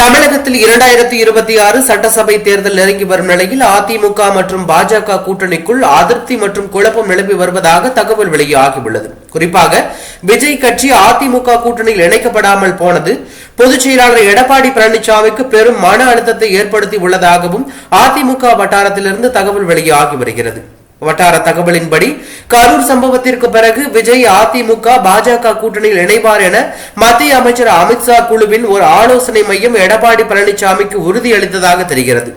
தமிழகத்தில் இரண்டாயிரத்தி இருபத்தி ஆறு சட்டசபை தேர்தல் நெருங்கி வரும் நிலையில் அதிமுக மற்றும் பாஜக கூட்டணிக்குள் அதிருப்தி மற்றும் குழப்பம் நிலவி வருவதாக தகவல் வெளியாகியுள்ளது. குறிப்பாக விஜய் கட்சி அதிமுக கூட்டணியில் இணைக்கப்படாமல் போனது பொதுச் செயலாளர் எடப்பாடி பழனிசாமிக்கு பெரும் மன அழுத்தத்தை ஏற்படுத்தி உள்ளதாகவும் அதிமுக வட்டாரத்திலிருந்து தகவல் வெளியாகி வருகிறது. வட்டார தகவலின்படி கரூர் சம்பவத்திற்கு பிறகு விஜய் அதிமுக பாஜக கூட்டணியில் இணைவார் என மத்திய அமைச்சர் அமித்ஷா குழுவின் ஒரு ஆலோசனை மையம் எடப்பாடி பழனிசாமிக்கு உறுதியளித்ததாக தெரிகிறது.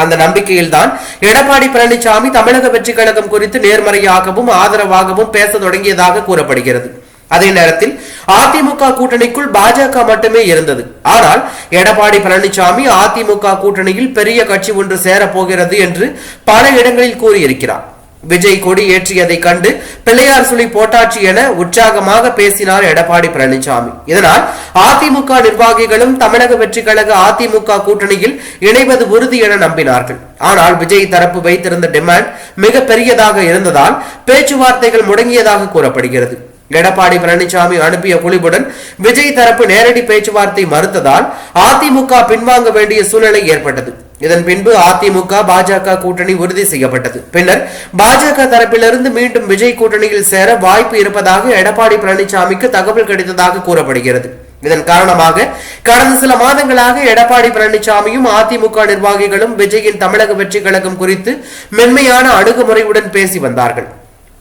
அந்த நம்பிக்கையில்தான் எடப்பாடி பழனிசாமி தமிழக வெற்றிக் கழகம் குறித்து நேர்மறையாகவும் ஆதரவாகவும் பேச தொடங்கியதாக கூறப்படுகிறது. அதே நேரத்தில் அதிமுக கூட்டணிக்குள் பாஜக மட்டுமே இருந்தது. ஆனால் எடப்பாடி பழனிசாமி அதிமுக கூட்டணியில் பெரிய கட்சி ஒன்று சேரப்போகிறது என்று பல இடங்களில் கூறியிருக்கிறார். விஜய் கொடி ஏற்றியதை கண்டு பிள்ளையார் சுழி போட்டாட்சி என உற்சாகமாக பேசினார் எடப்பாடி பழனிசாமி. இதனால் அதிமுக நிர்வாகிகளும் தமிழக வெற்றி கழக அதிமுக கூட்டணியில் இணைவது உறுதி என நம்பினார்கள். ஆனால் விஜய் தரப்பு வைத்திருந்த டிமாண்ட் மிக பெரியதாக இருந்ததால் பேச்சுவார்த்தைகள் முடங்கியதாக கூறப்படுகிறது. எடப்பாடி பழனிசாமி அனுப்பிய குழுவுடன் விஜய் தரப்பு நேரடி பேச்சுவார்த்தை மறுத்ததால் அதிமுக பின்வாங்க வேண்டிய சூழ்நிலை ஏற்பட்டது. இதன் பின்பு அதிமுக பாஜக கூட்டணி உறுதி செய்யப்பட்டது. பின்னர் பாஜக தரப்பிலிருந்து மீண்டும் விஜய் கூட்டணியில் சேர வாய்ப்பு இருப்பதாக எடப்பாடி பழனிசாமிக்கு தகவல் கிடைத்ததாக கூறப்படுகிறது. இதன் காரணமாக கடந்த சில மாதங்களாக எடப்பாடி பழனிசாமியும் அதிமுக நிர்வாகிகளும் விஜயின் தமிழக வெற்றி கழகம் குறித்து மென்மையான அணுகுமுறையுடன் பேசி வந்தார்கள்.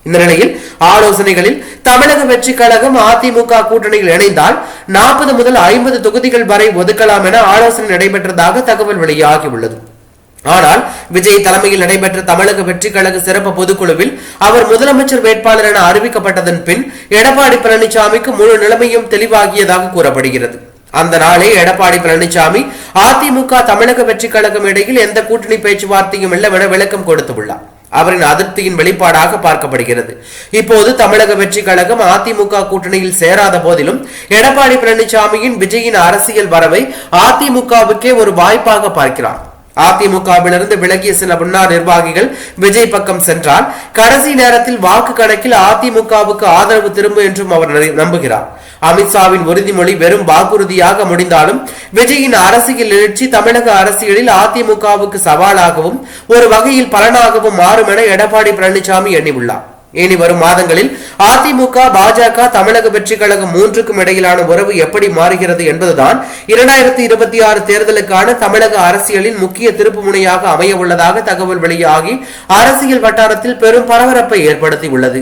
இந்த நிலையில் ஆலோசனைகளில் தமிழக வெற்றி கழகம் அதிமுக கூட்டணியில் இணைந்தால் நாற்பது முதல் ஐம்பது தொகுதிகள் வரை ஒதுக்கலாம் என ஆலோசனை நடைபெற்றதாக தகவல் வெளியாகியுள்ளது. ஆனால் விஜய் தலைமையில் நடைபெற்ற தமிழக வெற்றி கழக சிறப்பு பொதுக்குழுவில் அவர் முதலமைச்சர் வேட்பாளர் என அறிவிக்கப்பட்டதன் பின் எடப்பாடி பழனிசாமிக்கு முழு நிலைமையும் தெளிவாகியதாக கூறப்படுகிறது. அந்த நாளே எடப்பாடி பழனிசாமி அதிமுக தமிழக வெற்றி கழகம் இடையில் எந்த கூட்டணி பேச்சுவார்த்தையும் இல்லவென விளக்கம் கொடுத்துள்ளார். அவரின் அதிருப்தியின் வெளிப்பாடாக பார்க்கப்படுகிறது. இப்போது தமிழக வெற்றி கழகம் அதிமுக கூட்டணியில் சேராத போதிலும் எடப்பாடி பழனிசாமியின் விஜயின் அரசியல் வரவை அதிமுகவுக்கே ஒரு வாய்ப்பாக பார்க்கிறார். அதிமுகவிலிருந்து விலகிய சில முன்னாள் நிர்வாகிகள் விஜய் பக்கம் சென்றால் கடைசி நேரத்தில் வாக்கு கணக்கில் அதிமுகவுக்கு ஆதரவு திரும்பும் என்றும் அவர் நம்புகிறார். அமித்ஷாவின் உறுதிமொழி வெறும் வாக்குறுதியாக முடிந்தாலும் விஜயின் அரசியல் எழுச்சி தமிழக அரசியலில் அதிமுகவுக்கு சவாலாகவும் ஒரு வகையில் பலனாகவும் மாறும் என எடப்பாடி பழனிசாமி எண்ணியுள்ளார். இனி வரும் மாதங்களில் அதிமுக பாஜக தமிழக வெற்றி கழகம் மூன்றுக்கும் இடையிலான உறவு எப்படி மாறுகிறது என்பதுதான் இரண்டாயிரத்தி இருபத்தி ஆறு தேர்தலுக்கான தமிழக அரசியலின் முக்கிய திருப்பு முனையாக அமைய உள்ளதாக தகவல் வெளியாகி அரசியல் வட்டாரத்தில் பெரும் பரபரப்பை ஏற்படுத்தியுள்ளது.